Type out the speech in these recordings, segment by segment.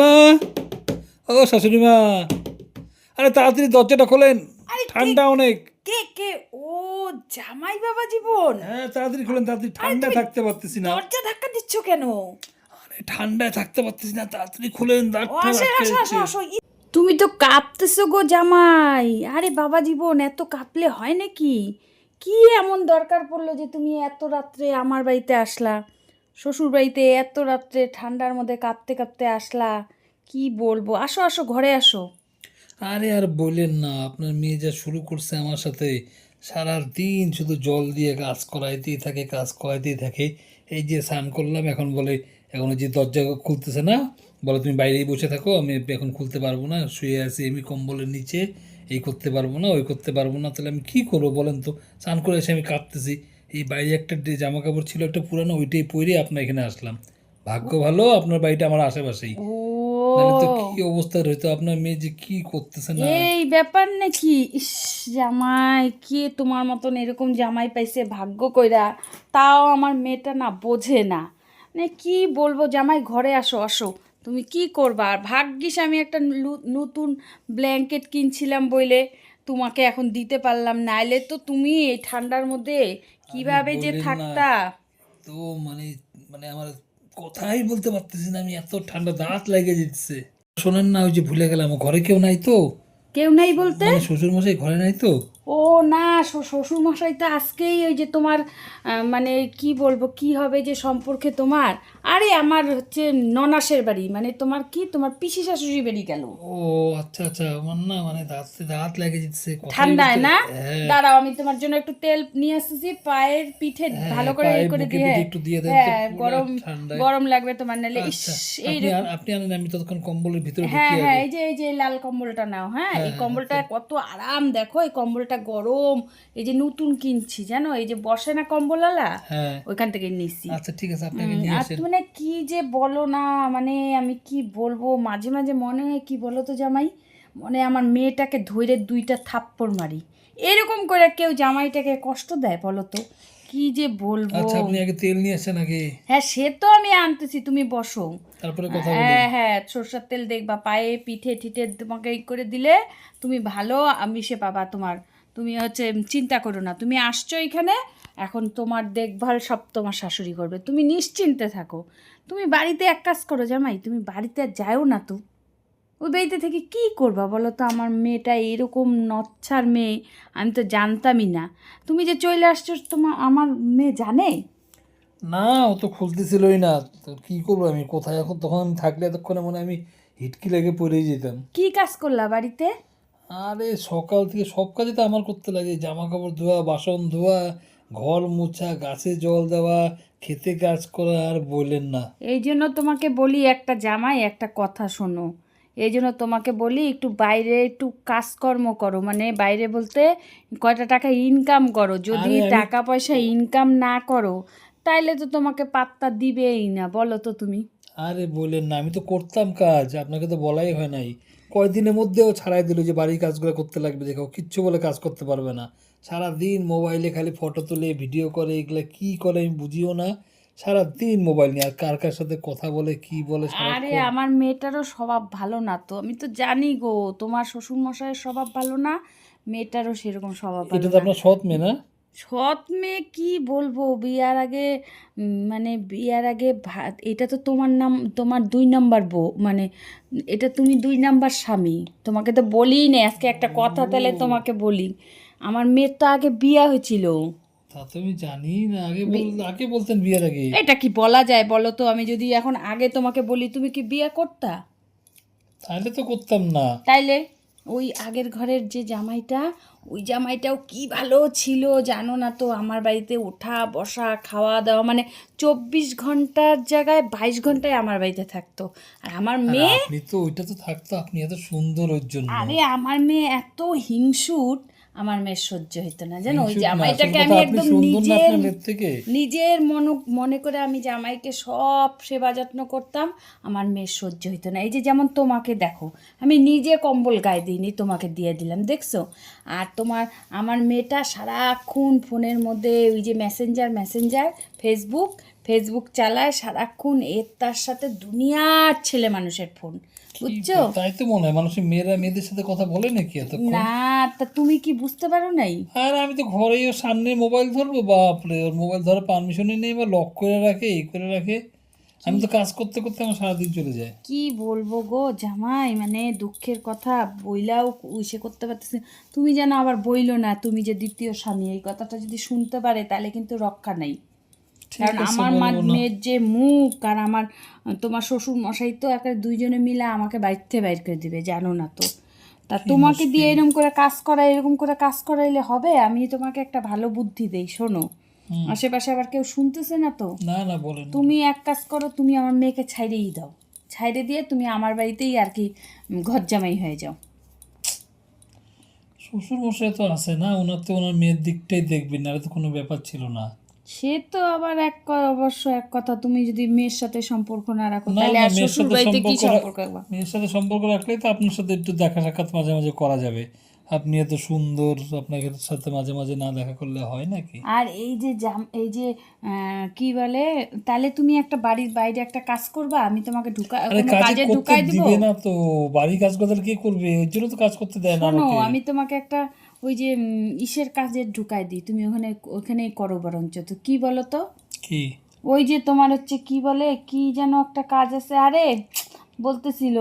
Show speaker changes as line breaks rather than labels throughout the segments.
ও শাশুড়ি মা। আরে তাড়াতাড়ি দরজাটা খোলেন। ঠান্ডা অনেক।
কে কে? ও জামাই বাবা জীবন।
হ্যাঁ তাড়াতাড়ি খোলেন তাড়াতাড়ি ঠান্ডায় থাকতে পারতেছি না।
দরজা ধাক্কা দিচ্ছ কেন?
আরে ঠান্ডায় থাকতে পারতেছি না তাড়াতাড়ি খুলেন
তুমি তো কাঁপতেছো গো জামাই। আরে বাবা জীবন এত কাঁপলে হয় নাকি? কি এমন দরকার পড়ল যে তুমি এত রাত্রে আমার বাড়িতে আসলা? শ্বশুর বাড়িতে এত রাত্রে ঠান্ডার মধ্যে কাঁপতে কাঁপতে আসলা? কি বলব? আসো আসো ঘরে আসো।
আরে আর বললেন না আপনার মেয়ে যা শুরু করছে আমার সাথে সারা দিন শুধু জল দিয়ে কাজ করাইতেই থাকে কাজ করাইতেই থাকে। এই যে স্নান করলাম এখন বলে এখন যে দরজা খুলতেছে না বলে তুমি বাইরেই বসে থাকো আমি এখন খুলতে পারব না শুয়ে আছি আমি কম্বলের নিচে এই করতে পারব না ওই করতে পারব না তাহলে আমি কী করব বলেন তো? স্নান করে এসে আমি কাঁপতেছি এই বাইরে একটা জামা কাপড় ছিল একটা পুরানো ওইটাই পরে আপনার এখানে আসলাম। ভাগ্য ভালো আপনার বাড়িটা আমার আশেপাশেই।
ও
নাহলে তো কি অবস্থা রইতো? আপনার মেয়ে যে কি করতেছে না?
এই ব্যাপার নাকি? ইস জামাই কে তোমার মতন এরকম জামাই পাইছে? ভাগ্য কইরা। তাও আমার মেয়েটা না বোঝে না। মানে কি বলব? জামাই ঘরে আসো আসো। তুমি কি করবা? আর ভাগ্যিস আমি একটা নতুন ব্ল্যাঙ্কেট কিনছিলাম বইলে। তোমাকে এখন দিতে পারলাম না। নাইলে তো তুমি এই ঠান্ডার মধ্যে কীভাবে যে থাকতা?
তো মানে মানে আমার কথাই বলতে পারতেছি না আমি এত ঠান্ডা দাঁত লেগে যাচ্ছে শোনেন না ওই যে ভুলে গেলাম ঘরে কেউ নাই তো?
কেউ নাই বলতে?
মানে শ্বশুর মশাই ঘরে নাই তো?
ও না শ্বশুর মশাই তো আজকেই ওই যে তোমার মানে কি বলব কি হবে যে সম্পর্কে তোমার? আরে আমার হচ্ছে ননাসের বাড়ি মানে তোমার কি তোমার পিসি শাশুড়ি বাড়ি গেল।
ও আচ্ছা আচ্ছা আমার না মানে দাঁতে দাঁত লেগে যাচ্ছে কথাই
ঠান্ডায় না?
হ্যাঁ।
দাঁড়াও আমি তোমার জন্য একটু তেল নিয়ে আসতেছি পায়ের পিঠে ভালো করে এই করে দিয়ে।
একটু দিয়ে দেন
হ্যাঁ গরম গরম লাগবে তোমার ইস
আচ্ছা
এই
আপনি আপনি আনেন আমি ততক্ষণ কম্বলের ভিতরে
হ্যাঁ হ্যাঁ এই যে এই যে লাল কম্বলটা নাও হ্যাঁ এই কম্বলটা কত আরাম দেখো এই কম্বলটা গরম এই যে নতুন কিনছি জানো? এই যে বসে না কম্বলওয়ালা?
হ্যাঁ।
ওইখান থেকে নিছি।
আচ্ছা ঠিক আছে আপনি আগে নিয়ে
আর
আসেন।
মানে কি যে বলো না মানে আমি কি বলব? মাঝে মাঝে মনে হয় কি বলো তো জামাই? মনে আমার মেয়েটাকে ধরে দুইটা থাপ্পড় মারি। এরকম করে কেউ জামাইটাকে কষ্ট দেয় বলো তো? কি যে বলব?
আচ্ছা আপনি আগে তেল নিয়ে আসেন আগে।
হ্যাঁ সে তো আমি আনতেছি তুমি বসো।
তারপরে কথা বলি।
হ্যাঁ হ্যাঁ সরষের তেল দেখবা পায়ে পিঠে ঠিঠে তোমাকে করে দিলে তুমি ভালো আমি সে পাবা তোমার তুমি হচ্ছে চিন্তা করো না তুমি আসছো এখানে এখন তোমার দেখভাল সব তোমার শাশুড়ি করবে। তুমি নিশ্চিন্তে থাকো। তুমি বাড়িতে এক কাজ করো জামাই তুমি বাড়িতে আর যাও না তো। ওই বাড়িতে থেকে কি করবা বলো তো? আমার মেয়েটা এরকম নচ্ছার মেয়ে আমি তো জানতামই না। তুমি যে চলে আসছো তোমার আমার মেয়ে জানে?
না ও তো খুলতেছিলই না। তো কি করব আমি? কোথায়? এখন তখন আমি থাকলে এতক্ষণে মনে আমি হিটকি লেগে পড়েই যেতাম।
কি কাজ করলা বাড়িতে?
আরে সকাল থেকে সব কাজই তো আমার করতে লাগে। জামা কাপড় ধোয়া বাসন ধোয়া ঘর মোছা গাছে জল দেওয়া খেতে কাজ করা আর বলেন না।
এই জন্য তোমাকে বলি একটা জামাই একটা কথা শোনো। এই জন্য তোমাকে বলি একটু বাইরে একটু কাজকর্ম করো। মানে বাইরে বলতে কয়টা টাকা ইনকাম করো। যদি টাকা পয়সা ইনকাম না করো তাইলে তো তোমাকে পাত্তা দিবেই না। বলো তো তুমি।
আরে বললেন না আমি তো করতাম কাজ আপনাকে তো বলাই হয় নাই। কয়দিনের মধ্যেও ছাড়াই দিল যে বাড়ির কাজগুলো করতে লাগবে দেখো কিচ্ছু বলে কাজ করতে পারবে না। সারা দিন মোবাইলে খালি ফটো তুলে ভিডিও করে এগুলো কি করে আমি বুঝিও না। সারা দিন মোবাইল নিয়ে আর কার কার সাথে কথা বলে কি বলে
আরে আমার মেয়েটারও স্বভাব ভালো না তো। আমি তো জানি গো তোমার শ্বশুর মশাইয়ের স্বভাব ভালো না মেয়েটারও সেরকম স্বভাব
এটা তো আপনার সৎ মেয়ে না?
সৎ মেয়ে কি বলব? বিয়ার আগে মানে বিয়ার আগে ভা- এটা তো তোমার নাম তোমার দুই নাম্বার বউ মানে এটা তুমি দুই নাম্বার স্বামী। তোমাকে তো বলিই না আজকে একটা কথা তাহলে তোমাকে বলি। আমার মেয়ের তো আগে বিয়া হয়েছিল।
তা তো আমি জানি না আগে আগে বলতেন বিয়ের আগে।
এটা কি বলা যায় বলো তো? আমি যদি এখন আগে তোমাকে বলি তুমি কি বিয়া করতা?
তাহলে তো করতাম না।
তাইলে? ওই আগের ঘরের যে জামাইটা ওই জামাইটাও কি ভালো ছিল জানো না তো? আমার বাড়িতে ওঠা বসা খাওয়া দাওয়া মানে চব্বিশ ঘণ্টার জায়গায় বাইশ ঘন্টায় আমার বাড়িতে থাকতো। আর আমার মেয়ে
আপনি তো ওইটা তো থাকতো আপনি এত সুন্দর ওর জন্য।
আরে আমার মেয়ে এত হিংসুট আমার মেয়ের সহ্য হইতো না। জানো ওই জামাইটাকে আমি একদম নিজের
থেকে?
নিজের মন মনে করে আমি জামাইকে সব সেবা যত্ন করতাম আমার মেয়ের সহ্য হইতো না। এই যে যেমন তোমাকে দেখো আমি নিজে কম্বল গায়ে দিইনি তোমাকে দিয়ে দিলাম দেখছ? আর তোমার আমার মেয়েটা সারাক্ষণ ফোনের মধ্যে ওই যে মেসেঞ্জার মেসেঞ্জার ফেসবুক ফেসবুক চালায় সারাক্ষণ এর তার সাথে দুনিয়ার ছেলে মানুষের ফোন। বুঝছ?
তাই তো মনে হয় মানুষের মেয়েরা মেয়েদের সাথে কথা বলে নাকি এত
না তা তুমি কি বুঝতে পারো নাই?
আর আমি তো ঘরেই ওর সামনে মোবাইল ধরবো বাপরে ওর মোবাইল ধরার পারমিশনই নেই বা লক করে রাখে এই করে রাখে। আমি তো কাজ করতে করতে আমার সারাদিন চলে যায়।
কি বলব গো জামাই মানে দুঃখের কথা বইলাও ইসে করতে পারতেছি। তুমি যেন আবার বইলো না তুমি যে দ্বিতীয় স্বামী এই কথাটা যদি শুনতে পারে তাহলে কিন্তু রক্ষা নেই। কারণ আমার মা মেয়ের যে মুখ আর আমার তোমার শ্বশুর মশাই তো একটা দুইজনে মিলে আমাকে বাড়িতে বাইর করে দিবে জানো না তো। তা তোমাকে দিয়ে এরকম করে কাজ করা এরকম করে কাজ করাইলে হবে? আমি তোমাকে একটা ভালো বুদ্ধি দেই শোনো। আশেপাশে আবার কেউ শুনতেছে না তো?
না না বলেন
তুমি এক কাজ করো তুমি আমার মেয়েকে ছাইড়েই দাও। ছাইড়ে দিয়ে তুমি আমার বাড়িতেই আর কি ঘর জামাই হয়ে যাও।
শ্বশুর মশাই তো আছে না? ওনার তো ওনার মেয়ের দিকটাই দেখবেন না তো কোনো ব্যাপার ছিল না।
সে তো আবার এক অবশ্য এক কথা তুমি যদি মেয়ের সাথে সম্পর্ক না রাখো তাহলে আর শ্বশুর বাড়িতে কি
সম্পর্ক
রাখবা
মেয়ের সাথে সম্পর্ক রাখলেই তো আপনার সাথে একটু দেখা সাক্ষাৎ মাঝে মাঝে করা যাবে। আপনি এত সুন্দর আপনাকে সাথে মাঝে মাঝে না দেখা করলে হয় নাকি?
আর এই যে জাম এই যে কি বলে তাহলে তুমি একটা বাড়ির বাইরে একটা কাজ করবা আমি তোমাকে ঢুকা
কাজে
ঢুকাই দিব?
না তো বাড়ি কাজ করতে কি করবে? ওই জন্য তো কাজ করতে দেয় না
আমি তোমাকে একটা ওই যে ইসের কাজে ঢুকাই দিই। তুমি ওখানে ওখানেই করো বরঞ্চ। তো কি বলো তো
কি?
ওই যে তোমার হচ্ছে কি বলে? কি যেন একটা কাজ আছে। আরে বলতেছিল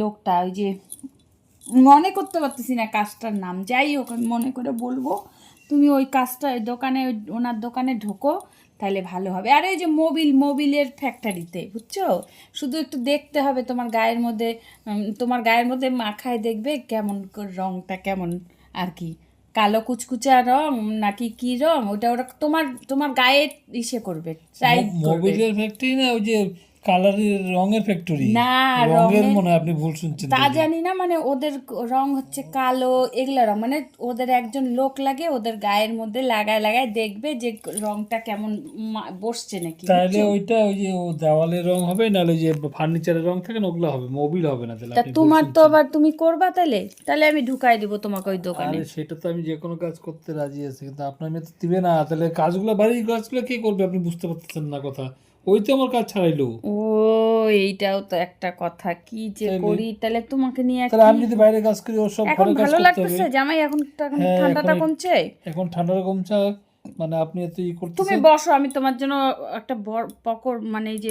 লোকটা ওই যে মনে করতে পারতেছি না কাজটার নাম। যাই হোক আমি মনে করে বলব তুমি ওই কাজটা ওই দোকানে ওনার দোকানে ঢোকো তাহলে ভালো হবে। আর এই যে মোবিল মোবিলের ফ্যাক্টরিতে বুঝছ? শুধু একটু দেখতে হবে তোমার গায়ের মধ্যে তোমার গায়ের মধ্যে মাখায় দেখবে কেমন রংটা কেমন আর কি। কালো কুচকুচা রং নাকি কি রং? ওটা ওরা তোমার তোমার গায়ে ইসে করবে ট্রাই করবে।
ফ্যাক্টরি না ওই যে কালারের রঙের ফ্যাক্টরি
না,
রঙের মনে আপনি ভুল শুনছেন
তা জানি না মানে ওদের রং হচ্ছে কালো এগুলা রং মানে ওদের একজন লোক লাগে ওদের গায়ের মধ্যে লাগায় লাগায় দেখবে যে রংটা কেমন বসছে নাকি
তাহলে ওইটা ওই যে ও দেওয়ালের রং হবে নাহলে যে ফার্নিচারের রং থাকে না ওগুলো হবে মোবিল হবে না তাহলে
তোমার তো আবার তুমি করবা তাহলে? তাহলে আমি ঢুকাই দিব তোমাকে ওই দোকানে।
সেটা তো আমি যে কোনো কাজ করতে রাজি আছি কিন্তু আপনার মেয়ে তো দিবে না তাহলে কাজগুলো বাড়ির কাজগুলো কে করবে আপনি বুঝতে পারতেছেন না কথা। ওই তো আমার কাজ ছাড়াইলো।
ও এইটাও তো একটা কথা। কি যে করি? তাহলে তোমাকে নিয়ে
তাহলে আমি যদি বাইরে কাজ করি ওর সব ঘরে কাজ
ভালো লাগতেছে জামাই এখন
হ্যাঁ,
ঠান্ডাটা কমছে?
এখন ঠান্ডার কমছে মানে আপনি এত ই
তুমি বসো আমি তোমার জন্য একটা পকর মানে এই যে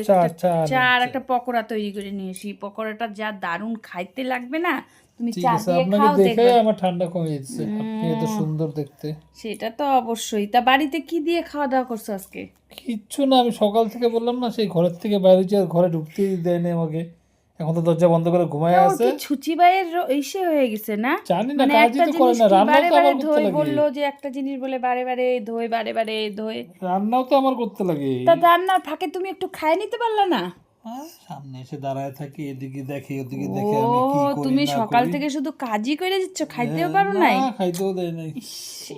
চা
একটা পকোড়া তৈরি করে নিয়ে এসি পকোড়াটা যা দারুণ খাইতে লাগবে না তুমি চা দিয়ে খাও
দেখে আমার ঠান্ডা কমে যাচ্ছে আপনি এত সুন্দর দেখতে।
সেটা তো অবশ্যই। তা বাড়িতে কি দিয়ে খাওয়া দাওয়া করছ আজকে?
কিচ্ছু না আমি সকাল থেকে বললাম না সেই ঘরের থেকে বাইরে যে ঘরে ঢুকতেই দেয়নি আমাকে। এখন তো দরজা বন্ধ করে ঘুমায় আছে
কি ছুচি বাইয়ের ইসে হয়ে গেছে না?
জানি না
মানে
কাজই তো করে না
বারে
তো আমার করতে লাগে।
বলল যে একটা জিনিস বলে বারে বারে ধোয় বারে বারে ধোয়।
রান্নাও তো আমার করতে লাগে।
তা রান্নার ফাঁকে তুমি একটু খাই নিতে পারলে না?
সামনে এসে দাঁড়ায় থাকি এদিকে দেখি ওদিকে দেখে আমি কি করি
তুমি সকাল থেকে শুধু কাজই করে দিচ্ছ? খাইতেও পারো নাই?
খাইতেও দেয় নাই।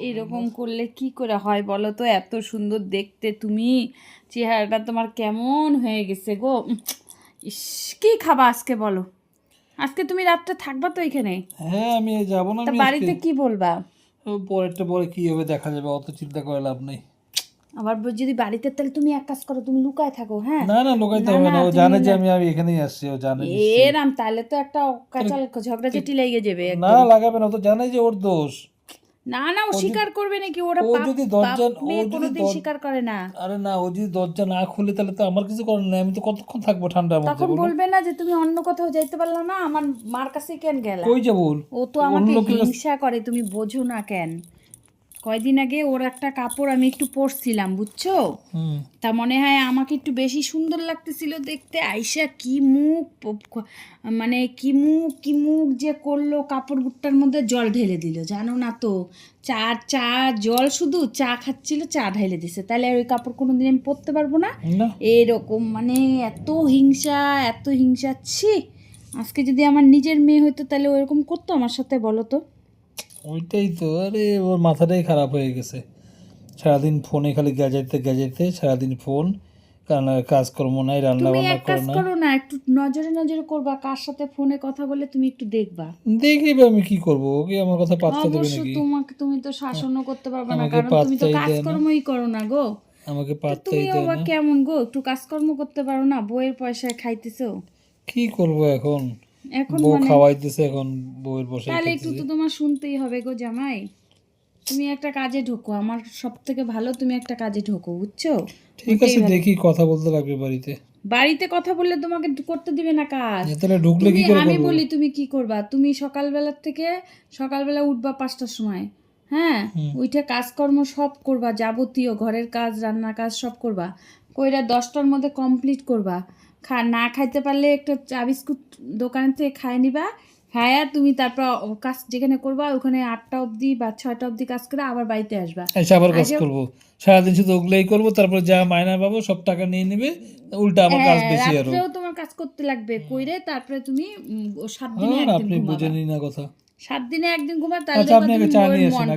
এরকম করলে কি করে হয় বলো তো? এত সুন্দর দেখতে তুমি। চেহারাটা তোমার কেমন হয়ে গেছে গো? ইস কি খাবা আজকে বলো? আজকে তুমি রাতটা থাকবা তো এখানে?
হ্যাঁ আমি যাব না
বাড়িতে কি বলবা?
পরেরটা পরে কি হবে দেখা যাবে অত চিন্তা করে লাভ নেই।
আবার যদি বাড়িতে তাহলে তুমি এক কাজ করো তুমি লুকায় থাকো হ্যাঁ?
না না লোকাইতে হবে
না,
ও জানে যে আমি আমি এখানেই আসছি ও জানে
এরাম তাহলে তো একটা কাঁচাল ঝগড়াঝাটি লেগে যাবে
না
একদম।
না লাগাবে না ও তো জানে যে ওর দোষ।
না না ও স্বীকার করবে নাকি ওরা
ও যদি দরজা- ও যদি
স্বীকার করে না।
আরে না ও যদি দরজা না খুলে তাহলে তো আমার কিছু করার নেই আমি তো কতক্ষণ থাকব ঠান্ডার মধ্যে
তখন বলবে না যে তুমি অন্য কোথাও যাইতে পারলা না আমার মার কাছে কেন গেলা?
কই যাব
ও তো আমাকে হিংসা করে তুমি বোঝো না কেন। কয়দিন আগে ওর একটা কাপড় আমি একটু পরছিলাম বুঝছ? তা মনে হয় আমাকে একটু বেশি সুন্দর লাগতেছিল দেখতে। আইসা কি মুখ মানে কি মুখ কি মুখ যে করল কাপড় গুটটার মধ্যে জল ঢেলে দিল জানো না তো? চা চা জল শুধু চা খাচ্ছিল চা ঢেলে দিছে। তাহলে ওই কাপড় কোনো দিন আমি পরতে পারব না?
না।
এরকম মানে এত হিংসা এত হিংসা ছি! আজকে যদি আমার নিজের মেয়ে হইতো তাহলে ওরকম করতো আমার সাথে বলো তো?
ওইটাই তো আরে ওর মাথাটাই খারাপ হয়ে গেছে। সারাদিন ফোনে খালি গেজাইতে গেজাইতে সারাদিন ফোন কারণ কাজকর্ম নাই রান্না বান্না করে না
করো না একটু নজরে নজরে করবা কার সাথে ফোনে কথা বলে তুমি একটু দেখবা।
দেখি বা আমি কি করব ওকে আমার কথা পাত্তা দেবে নাকি?
তোমাকে তুমি তো শাসনও করতে পারবে না কারণ তুমি তো কাজকর্মই করো না গো।
আমাকে
তুমি
পাত্তাই দেয়
আবার
না।
কেমন গো? একটু কাজকর্ম করতে পারো না বইয়ের পয়সায় খাইতেছো?
কি করব এখন?
এখন
বউ
মানে
খাওয়াইতেছে এখন বউয়ের বসে
তাহলে একটু তো তোমার শুনতেই হবে গো জামাই। তুমি একটা কাজে ঢোকো আমার সব থেকে ভালো তুমি একটা কাজে ঢোকো বুঝছ?
ঠিক আছে দেখি কথা বলতে লাগবে বাড়িতে।
বাড়িতে কথা বললে তোমাকে করতে দিবে না কাজ।
তাহলে ঢুকলে কি
তুমি
করে
আমি বলি তুমি কি করবা? তুমি সকালবেলার থেকে সকালবেলা উঠবা পাঁচটার সময় হ্যাঁ? ওইটা কাজকর্ম সব করবা যাবতীয় ঘরের কাজ রান্নার কাজ সব করবা। কইরা দশটার মধ্যে কমপ্লিট করবা। খা না খাইতে পারলে একটা চা বিস্কুট দোকান থেকে খাই নিবা। খায়া তুমি তারপর কাজ যেখানে করবা ওখানে আটটা অবধি বা ছয়টা অবধি কাজ করে আবার বাড়িতে আসবা।
এসে আবার কাজ করব। সারাদিন শুধু ওগুলাই করব তারপর যা মায়না পাবো সব টাকা নিয়ে নেবে উল্টা আমার কাজ
হ্যাঁ,
বেশি
আরও। তোমার কাজ করতে লাগবে কইরে তারপরে তুমি সাত দিনে
আর
একদিন
আপনি বুঝেনি না কথা।
সাত দিনে একদিন ঘুমা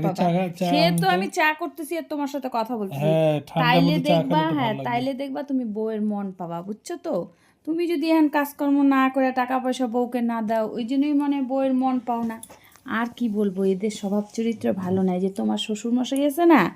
আচ্ছা,
সে তো। আমি চা করতেছি আর তোমার সাথে কথা
হ্যাঁ
তাইলে দেখবা হ্যাঁ তাইলে দেখবা তুমি বউয়ের মন পাবা বুঝছ তো? তুমি যদি এখন কাজকর্ম না করে টাকা পয়সা বউকে না দাও ওই জন্যই মানে বউয়ের মন পাও না। আর কি বলব এদের স্বভাব চরিত্র ভালো নাই। যে তোমার শ্বশুর মশাই গেছে না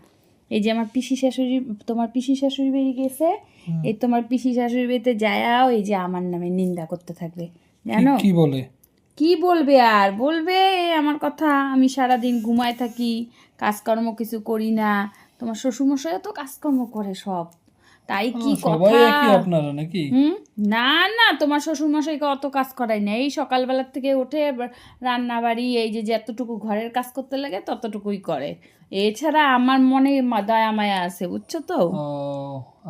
এই যে আমার পিসি শাশুড়ি তোমার পিসি শাশুড়ি বেরিয়ে গেছে এই তোমার পিসি শাশুড়ি বাড়িতে যায়াও এই যে আমার নামে নিন্দা করতে থাকবে। জানো?
কি বলে?
কি বলবে আর? বলবে আমার কথা, আমি সারাদিন ঘুমায় থাকি, কাজকর্ম কিছু করি না। তোমার শ্বশুরমশাইও তো কাজকর্ম করে সব। তাই কি কথা?
আপনারা নাকি?
না না তোমার শ্বশুরমশাইকে অত কাজ করাই না এই সকালবেলার থেকে উঠে রান্না বাড়ি এই যে যতটুকু ঘরের কাজ করতে লাগে ততটুকুই করে। এছাড়া আমার মনে দয়া মায়া আছে বুঝছ তো?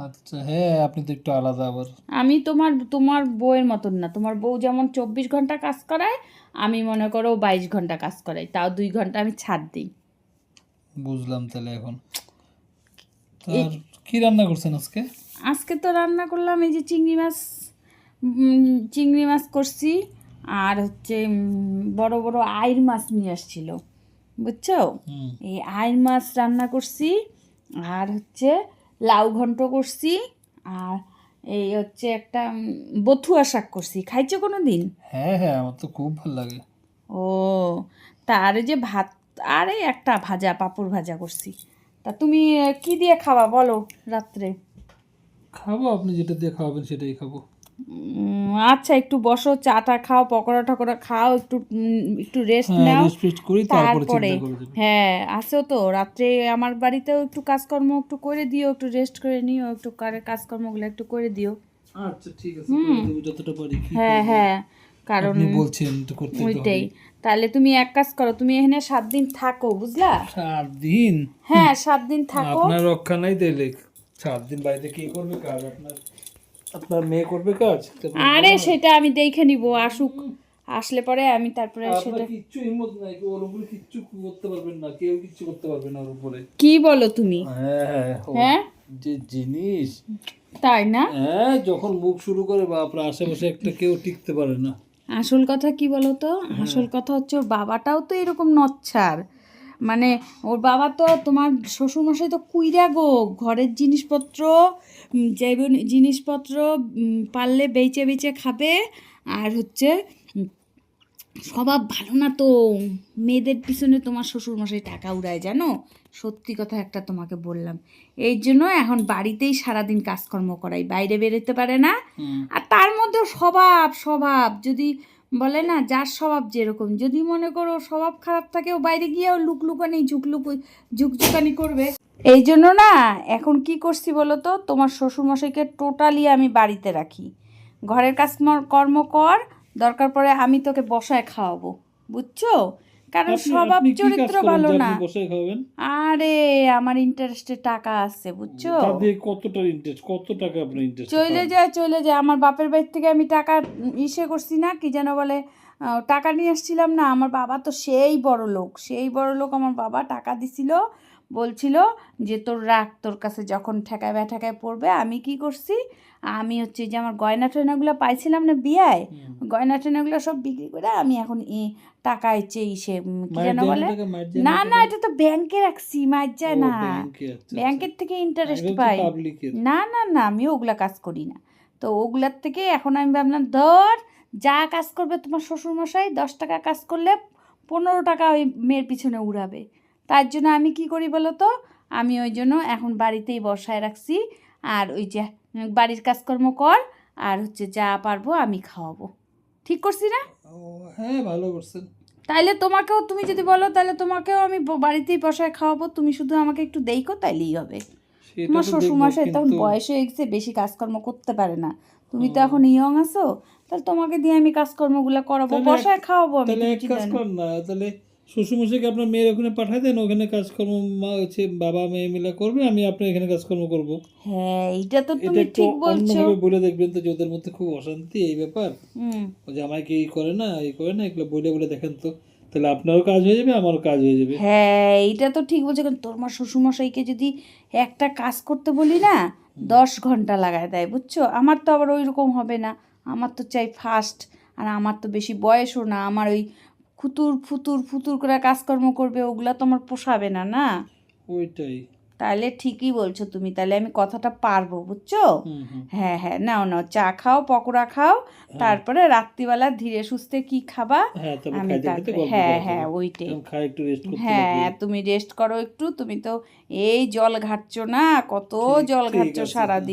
আচ্ছা হ্যাঁ আপনি তো একটু আলাদা আবার।
আমি তোমার তোমার বউয়ের মতন না। তোমার বউ যেমন চব্বিশ ঘণ্টা কাজ করায় আমি মনে করো বাইশ ঘণ্টা কাজ করাই তাও দুই ঘণ্টা আমি ছাড় দিই।
বুঝলাম তাহলে এখন। কি রান্না করছেন আজকে?
আজকে তো রান্না করলাম এই যে চিংড়ি মাছ চিংড়ি মাছ করছি আর হচ্ছে বড় বড় আইর মাছ নিয়ে আসছিল বুঝছ? এই আইর মাছ রান্না করছি আর হচ্ছে লাউ ঘন্ট করছি আর এই হচ্ছে একটা বথুয়া শাক করছি। খাইছো কোনো দিন
হ্যাঁ হ্যাঁ আমার তো খুব ভালো লাগে।
ও তার যে ভাত আরে একটা ভাজা পাঁপড় ভাজা করছি। তা তুমি কি দিয়ে খাওয়া বলো রাত্রে?
খাব আপনি যেটা দিয়ে খাওয়াবেন সেটাই খাব।
আচ্ছা একটু বসো চাটা খাও পকোড়া টকোড়া খাও একটু একটু রেস্ট
হ্যাঁ
নাও।
রেস্ট করি তারপরে
হ্যাঁ আসো তো রাত্রে আমার বাড়িতেও একটু কাজকর্ম একটু করে দিও একটু রেস্ট করে নিও একটু কারে- কাজকর্মগুলো একটু করে দিও।
আচ্ছা ঠিক আছে যতটা পারি
হ্যাঁ হ্যাঁ। কারণ
বলছেন তো করতে
ওইটাই। তাহলে তুমি এক কাজ করো তুমি এখানে সাত দিন থাকো বুঝলা?
সাত দিন?
হ্যাঁ সাত দিন থাকো।
আপনার রক্ষা নাই তাইলে। সাত দিন বাড়িতে কে করবে কাজ? আপনার আপনার মেয়ে করবে কাজ?
আরে সেটা আমি দেখে নিব আসুক। আসলে পরে আমি তারপরে সেটা
কিচ্ছু হিম্মত নাই ওর উপরে কিচ্ছু করতে পারবেন না কেউ কিচ্ছু করতে পারবে না ওর উপরে।
কি বলো তুমি?
হ্যাঁ হ্যাঁ? যে জিনিস।
তাই না?
হ্যাঁ যখন মুখ শুরু করে বা আপনার আশেপাশে একটা কেউ টিকতে পারে না।
আসল কথা কি বলো তো আসল কথা হচ্ছে ওর বাবাটাও তো এরকম নচ্ছার। মানে ওর বাবা তো তোমার শ্বশুরমশাই তো কুইরা গো। ঘরের জিনিসপত্র যে জিনিসপত্র পারলে বেচে বেচে খাবে। আর হচ্ছে স্বভাব ভালো না তো। মেয়েদের পিছনে তোমার শ্বশুরমশাই টাকা উড়ায় জানো? সত্যি কথা একটা তোমাকে বললাম। এই জন্য এখন বাড়িতেই সারাদিন কাজকর্ম করাই বাইরে বেরোতে পারে না। আর তার মধ্যে স্বভাব স্বভাব। যদি বলে না যার স্বভাব যেরকম যদি মনে করো স্বভাব খারাপ থাকে ও বাইরে গিয়েও লুকলুকানি ঝুকলুক ঝুকঝুকানি করবে। এই জন্য না এখন কি করছি বলো তো? তোমার শ্বশুরমশাইকে টোটালি আমি বাড়িতে রাখি। ঘরের কাজ কর্ম কর দরকার পড়ে আমি তোকে বসায় খাওয়াবো বুঝছ? কারণ স্বভাব চরিত্র ভালো না। আরে আমার ইন্টারেস্টে টাকা আছে বুঝছ?
কতটা ইন্টারেস্ট কত টাকা আপনার ইন্টারেস্ট
চলে যায় চলে যায়। আমার বাপের বাড়ি থেকে আমি টাকা ইসে করছি না কি যেন বলে টাকা নিয়ে আসছিলাম না। আমার বাবা তো সেই বড় লোক সেই বড় লোক আমার বাবা টাকা দিছিল। বলছিল যে তোর রাখ তোর কাছে যখন ঠেকায় বা ঠেকায় পড়বে আমি কি করছি? আমি হচ্ছে যে আমার গয়না টয়নাগুলো পাইছিলাম না বিয়ায় গয়না টয়নাগুলো সব বিক্রি করে আমি এখন ই টাকা হচ্ছে ইসে কি যেন বলে? না না এটা তো ব্যাংকে রাখছি মার যায় না। ব্যাংকের থেকে ইন্টারেস্ট পাই। না না না আমি ওগুলা কাজ করি না। তো ওগুলার থেকে এখন আমি ভাবলাম ধর যা কাজ করবে তোমার শ্বশুরমশাই দশ টাকা কাজ করলে পনেরো টাকা ওই মেয়ের পিছনে উড়াবে। তার জন্য আমি কি করি বলো তো? আমি ওই জন্য এখন বাড়িতেই বসায় রাখছি। আর ওই যে বাড়ির কাজকর্ম কর আর হচ্ছে যা পারব আমি খাওয়াবো। ঠিক করছি না?
হ্যাঁ ভালো করছেন।
তাইলে তোমাকেও তুমি যদি বলো তাহলে তোমাকেও আমি বাড়িতেই বসায় খাওয়াবো। তুমি শুধু আমাকে একটু দেইকো তাইলেই হবে। তোমার
তো
শ্বশুর
দেখব,
মশাই তখন বয়স হয়ে গেছে বেশি কাজকর্ম করতে পারে না। তুমি তো এখন ইয়ং আছো তাহলে তোমাকে দিয়ে আমি কাজকর্মগুলো করাবো বসায় খাওয়াবো আমি
তাহলে এক কাজ। কর না তাহলে শ্বশুরমশাইকে আপনার মেয়ের ওখানে পাঠাই দেন ওখানে কাজকর্ম মা হচ্ছে বাবা মেয়ে মিলে করবে আমি আপনার এখানে কাজকর্ম করব।
হ্যাঁ এইটা তো
এটা
তুমি ঠিক বলছো।
অন্যভাবে বলে দেখবেন তো যে ওদের মধ্যে খুব অশান্তি এই ব্যাপার।
হুম।
ও জামাইকে এই করে না এই করে না এগুলো বলে বলে দেখেন তো। তাহলে আপনারও কাজ হয়ে যাবে আমারও কাজ হয়ে যাবে।
হ্যাঁ এইটা তো ঠিক বলছো কারণ তোর মা শ্বশুরমশাইকে যদি একটা কাজ করতে বলি না দশ ঘণ্টা লাগায় দেয় বুঝছ? আমার তো আবার ওই রকম হবে না। আমার তো চাই ফাস্ট আর আমার তো বেশি বয়সও না। আমার ওই ফুতুর ফুতুর ফুতুর করে কাজকর্ম করবে ওগুলা তোমার পোষাবে না না?
ওইটাই।
তাহলে ঠিকই বলছো তুমি তাহলে আমি কথাটা পারব বুঝছ? হ্যাঁ হ্যাঁ নাও নাও চা খাও পকোড়া খাও তারপরে রাত্রিবেলা ধীরে সুস্থে কি খাবা
হ্যাঁ
আমি হ্যাঁ হ্যাঁ ওইটাই। হ্যাঁ তুমি রেস্ট করো একটু তুমি তো এই জল ঘাটছো না কত জল ঘাটছো সারাদিন।